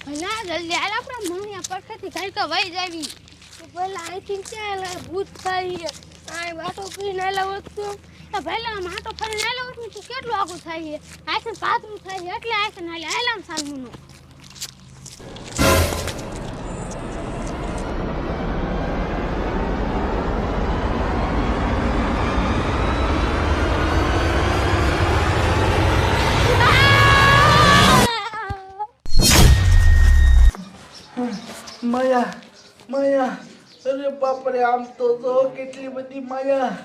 ભલા જલ્દી હાલ આપણે મણિયા પરખેથી ઘર તો વહી જાવી. તો ભલા અહીંથી ક્યાં ભૂત થાય આ વાટો કરીને આલા એ ભલા આમ આટો ફરીને આલા વખતું તું કેટલું આગું થાય છે? આખે પાતળું થાય એટલે આખે આલામ સાલમુનો બાપરે આમ તો જો કેટલી બધી માયા.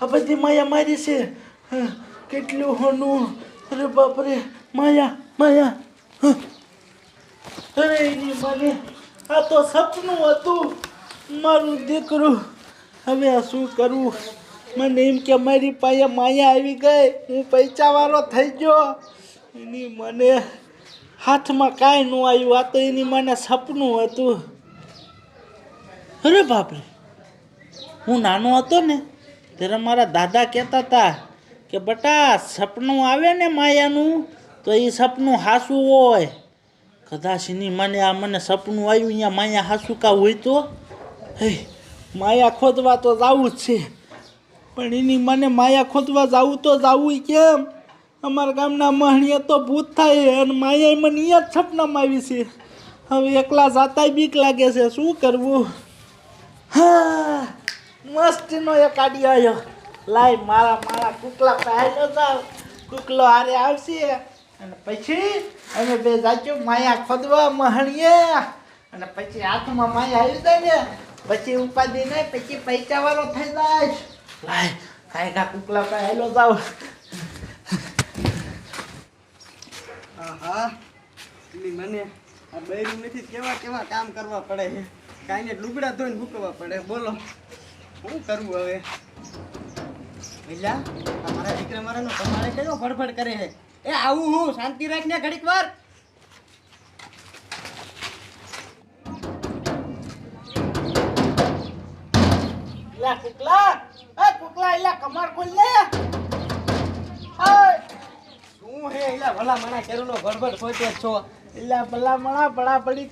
આ બધી માયા મારી છે. કેટલું હોનું. અરે બાપરે, માયા માયા. અરે એની મને, આ તો સપનું હતું. મારું દીકરું. હવે આ શું કરવું મને એમ કે મારી પાસે માયા આવી ગઈ. હું પૈસાવાળો થઈ ગયો. એની મને હાથમાં કાંઈ ન આવ્યું, આ તો એની મને સપનું હતું. અરે બાપરે, હું નાનો હતો ને, ત્યારે મારા દાદા કહેતા હતા કે, બટા, સપનું આવે ને માયાનું, તો એ સપનું હાસું હોય. કદાચ એની મને આ મને સપનું આવ્યું, અહીંયા માયા હાસું કા હોય તો? હે, માયા ખોદવા તો જવું જ છે. પણ એની મને માયા ખોદવા જવું તો જવું કેમ? અમારા ગામના મહણીએ તો ભૂત થાય અને માયા મને જ સપનામાં આવી છે. હવે એકલા જાતાય બીક લાગે છે, શું કરવું? હા, મસ્તીનો એક આડી આવ્યો લાય, મારા મારા કુકલા પહેલો જાવ કુકલો હારે આવશે. અને પછી અમે બે જાચ્યું માયા ખોદવા મહણીએ. અને પછી હાથમાં માયા આવી જાય ને, પછી ઉપાધિ નહીં, પછી પૈસા વાળો થઈ જાય. લાય, કાંઈ કા કુકલા પહેલો જાવ આહા. એની મને આ કેવા કેવા કામ કરવા પડે કાંઈને લુગડા ધોઈને મૂકવા પડે. બોલો શું કરવું હવે? ભઈલા મારા દીકરા મારાનો તમારે કયો ફડફડ કરે છે? એ આવું હું, શાંતિ રાખને ઘડીક વાર. કુકલા કુકલા કમર ખોલ લે. એલા ભલા કેરુનો ખોટે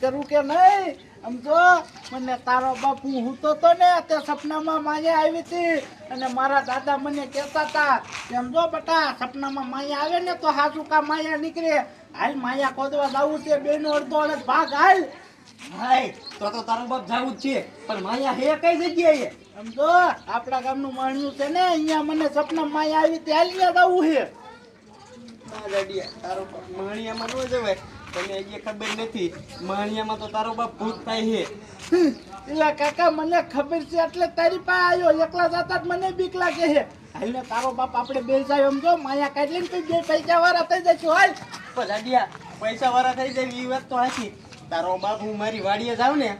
કરું કે નહીં? સમજો મને તારો બાપુ હું તો તો ને તે સપનામાં માયા આવી હતી. અને મારા દાદા મને કહેતા હતા બટા સપનામાં માયા આવે ને તો હાજુ કા માયા નીકળે? હાલ માયા ખોદવા જવું છે બેનો અડધો અડધ ભાગ હાલ. હાય તો તો તારો બાપ જાવું જ છે પણ માયા હે કઈ જગ્યાએ? સમજો આપણા ગામનું માણ્યું છે ને અહીંયા મને સપના માયા આવી હતી હાલ જવું છે. ના તારો બાપ માણિયામાં ન જવાય. તને હજી ખબર નથી માણિયામાં તો તારો બાપ ભૂત થાય છે. એલા કાકા મને ખબર છે એટલે તારી પાસે આવ્યો એકલા જતા મને બીક લાગે છે. હાલ તારો બાપ આપણે બે જાય એમ જો માયા કાઢી ને બે પૈસા વાળા થઈ જશું હાલ. પણ દાડિયા પૈસા વાળા થઈ જાય એ વાત તો હાચી. તારો બાપ હું મારી વાડીએ જાઉં ને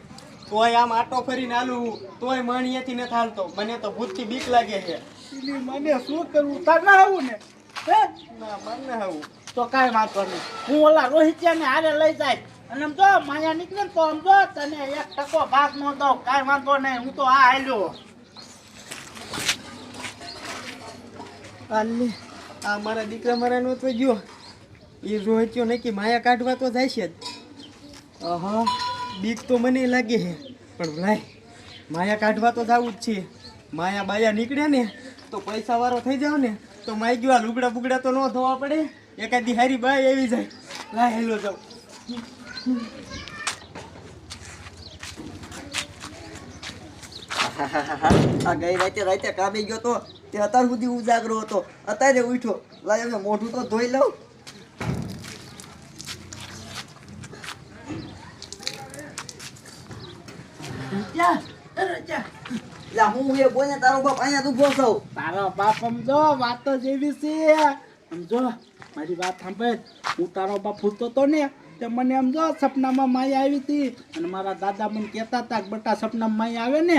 તોય આમ આટો ફરીને આલું તોય માણિયાથી નથી હાલતો. મને તો ભૂતથી બીક લાગે છે. મને શું કરવું? તાર ના આવું ને? હે? ના મને આવું તો કાંઈ વાંધો નહીં. હું ઓલા રોહિત્યાને હારે લઈ જાય. અને આમ જો માયા નીકળે ને તો આમ જો તને એક ટકો ભાગ ન દઉં. કાંઈ વાંધો નહીં હું તો આ હાલ્યો. આલે આ મારા દીકરા મારાનો તો ગયો. એ રોહિત્યો નક્કી માયા કાઢવા તો જાય છે જ. આહા બીક તો મને લાગે છે. પણ લાય માયા કાઢવા તો જવું જ છે. માયા બાયા નીકળે ને તો પૈસા વાળો થઈ જાવ ને. તો માઈ ગયો, આ લુગડા બુગડા તો ન ધોવા પડે. એકાદી હારી બાય આવી જાય. લા હેલો જાઉં આ ગઈ રાતે રાતે કામે ગયો તો, તે અત્યાર સુધી ઉજાગરો હતો. અત્યારે ઉઠ્યો. લાય હવે મોઢું તો ધોઈ લઉં. ક્યાં? લા હું એ બોલે તારો બાપ અહીંયા તું બોસવ તારો બાપ સમજો વાત જ એવી છે. સમજો મારી વાત સાંભળ. હું તારો બાપ પૂછતો તો ને તે મને સમજો સપનામાં માયા આવી હતી અને મારા દાદા મને કહેતા હતા કે બટા સપનામાં માયા આવે ને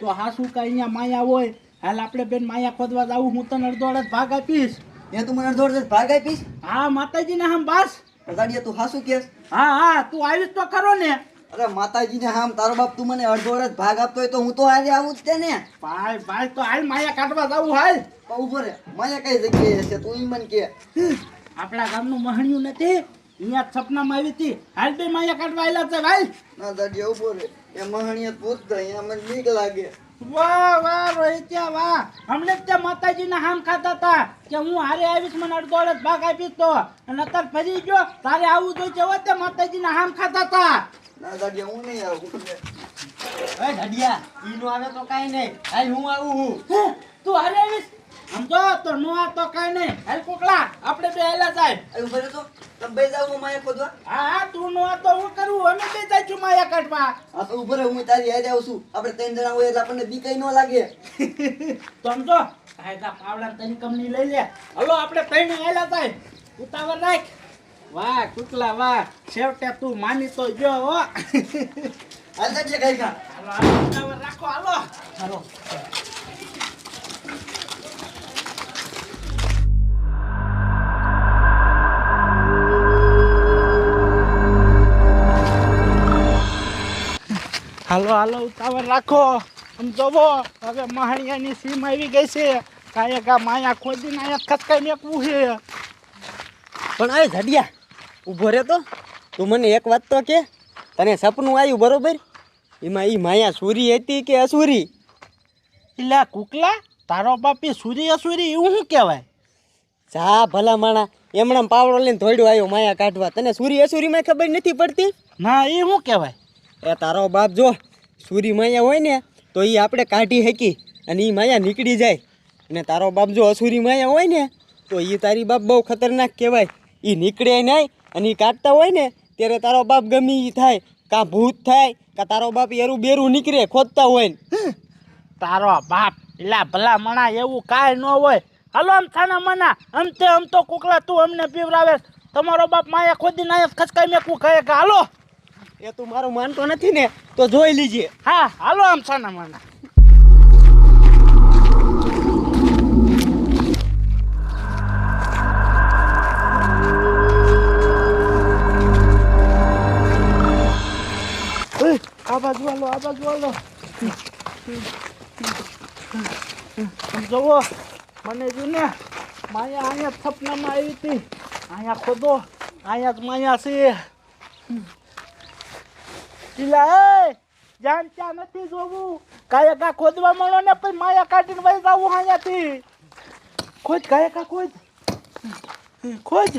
તો હાસુ કા અહીંયા માયા હોય? હાલ આપણે બેન માયા ખોદવા જાવું હું તને અડધો અડધ ભાગ આપીશ. એ તું મને અડધો અડધો ભાગ આપીશ? હા માતાજીને હમ હા બસ તું હાસું કેસ હા હા તું આવીશ તો ખરો ને. અરે માતાજીને હામ તારો બાપ તું મને અડધો અડધ ભાગ આપતો હોય તો હું તો આજે આવું જ તે ને ભાઈ ભાઈ તો હાલ માયા કાઢવા જાવું હાલ. ઊભો રે. માયા કઈ જગ્યાએ છે તું ઈ મને કે. આપણા ગામનું મહણિયું નથી. અહીંયા સપનામાં આવી હતી. હાલ બે માયા કાઢવા આવેલા છે ભાઈ ના દાદી ઊભો રે. એ મહણિયા પૂછતા અહીંયા મને બીક લાગે. વાહ વાહ રોહિત્યા વાહ. હમણે જ ત્યાં માતાજીના હામ ખાતા હતા કે હું હારે આવીશ મને અડધો અડધ ભાગ આપીશ તો. અને અત્યારે ફરી ગયો તારે આવું જોઈએ તે માતાજીના હામ ખાતા હતા. ના દાદી હું નહીં આવું. એ ઢડિયા ઈ આવે તો કાંઈ નહીં. હાલ હું આવું હું. તું હારે આવીશ? સમજો તો નો આ તો કાંઈ નહીં. હાલ કોકલા આપણે બે હેલા સાહેબ. તો. તમે બે જાવ માયા ખોદવા. હા હા તું નો આ તો હું કરું. અમે બે છું માયા કાઢવા. આ તો ઊભો હું તારી આવું છું. આપણે ત્રણ જણા હોય એટલે આપણને કઈ ન લાગે. સમજો કાયદા પાવડા તરી કંપની લઈ લે. હલો આપણે ત્રણ હેલા સાહેબ. ઉતાવળ રાખ. વાહ કુકલા વાહ. છેવટે તું માની તો ગયો હો. હાલ દાદી કઈ કા હાલો હાલો રાખો હાલો. ચાલો હાલો હાલો ઉતાવળ રાખો. આમ જોવો હવે મહાણિયાની સીમ આવી ગઈ છે. કાંઈ કા માયા ખોદીને અહીંયા ખસકાઈ મેકવું છે. પણ અરે ઢડિયા ઊભો રહેતો. તું મને એક વાત તો કે તને સપનું આવ્યું બરોબર? એમાં એ માયા સુરી હતી કે અસુરી? એટલે કુકલા તારો બાપી સુરી અસુરી એવું શું કહેવાય? જા ભલા માણા એમણે પાવડો લઈને ધોડ્યો આવ્યો માયા કાઢવા. તને સુરી અસુરીમાં ખબર નથી પડતી? ના એ શું કહેવાય? એ તારો બાપ જો સુરી માયા હોય ને તો એ આપણે કાઢી શકી અને એ માયા નીકળી જાય. અને તારો બાપ જો અસુરી માયા હોય ને તો એ તારી બાપ બહુ ખતરનાક કહેવાય. એ નીકળે નહીં અને એ કાઢતા હોય ને ત્યારે તારો બાપ ગમી એ થાય કાં ભૂત થાય કાં તારો બાપ એરું બેરું નીકળે ખોદતા હોય ને. તારો બાપ એલા ભલા મણા એવું કાંઈ ન હોય. હાલો આમ થાના મના આમ તે આમ તો કુકલા તું અમને પીવરાવે તમારો બાપ માયા ખોદીને અહીંયા મેં મેકવું કહે કે હાલો. એ તું મારું માનતો નથી ને તો જોઈ લીજે. હા હાલો આમ થાના મના. આ બાજુ હાલો, આ બાજુ હાલો. જુઓ, મને જો ને માયા અહીંયા સપનામાં આવી હતી. અહીંયા ખોદો, અહીંયા જ માયા છે. ચીલા એ, જાન ત્યાં નથી જોવું? કાયા કા ખોદવા મળો ને પછી માયા કાઢીને વહી જાવું અહીંયાથી. ખોજ કાયા કા ખોજ. ખોજ.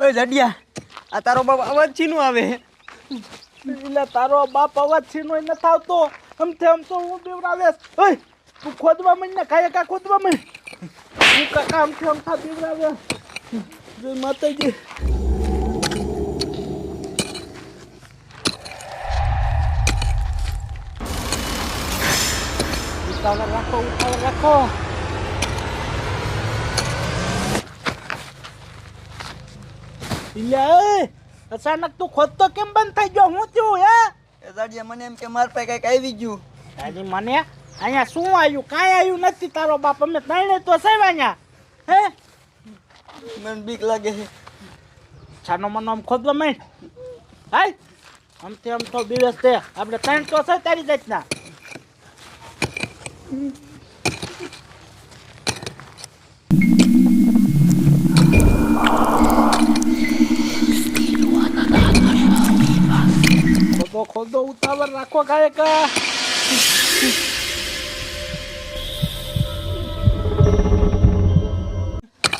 ઓય, જડિયા. આ તારો બાપ અવાજ છીનું આવે? એટલે તારો બાપ અવાજ છીનો નથી આવતો. આમથી આમ તો હું બેવરાવે ઓય, તું ખોદવા માંડ ને કાય કા ખોદવા માંડ. હું કાકા આમથી આમ થા બેવરાવે જય માતાજી. ઉતાવળ રાખો ઉતાવળ રાખો. એ અચાનક તું ખોદતો કેમ બંધ થઈ ગયો? હું થયું હે? એ દાદી મને એમ કે માર પાસે કંઈક આવી ગયું. હાજી મને અહીંયા શું આવ્યું? કાંઈ આવ્યું નથી તારો બાપ. અમે ત્રણે તો સેવ અહીંયા. હે? મને બીક લાગે છે. છાનો મનો આમ ખોદવા માંડ. હાય. આમથી આમ તો દિવસ તે આપણે ત્રણ તો છે તારી જાતના. ખોદો ખોદો ઉતાવળ રાખો કાંઈ કા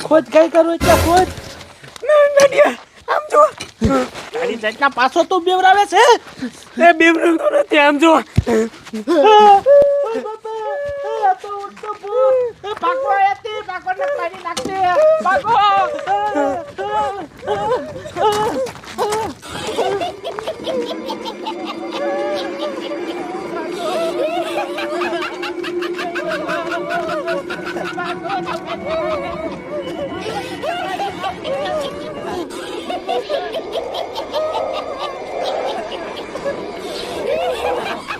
ખોજ કઈ કરું એટલે ખોજ આમ જો તારી જાતના પાછો તું બેવરાવે છે એ બીવરંગો નથી આમ જો પાકો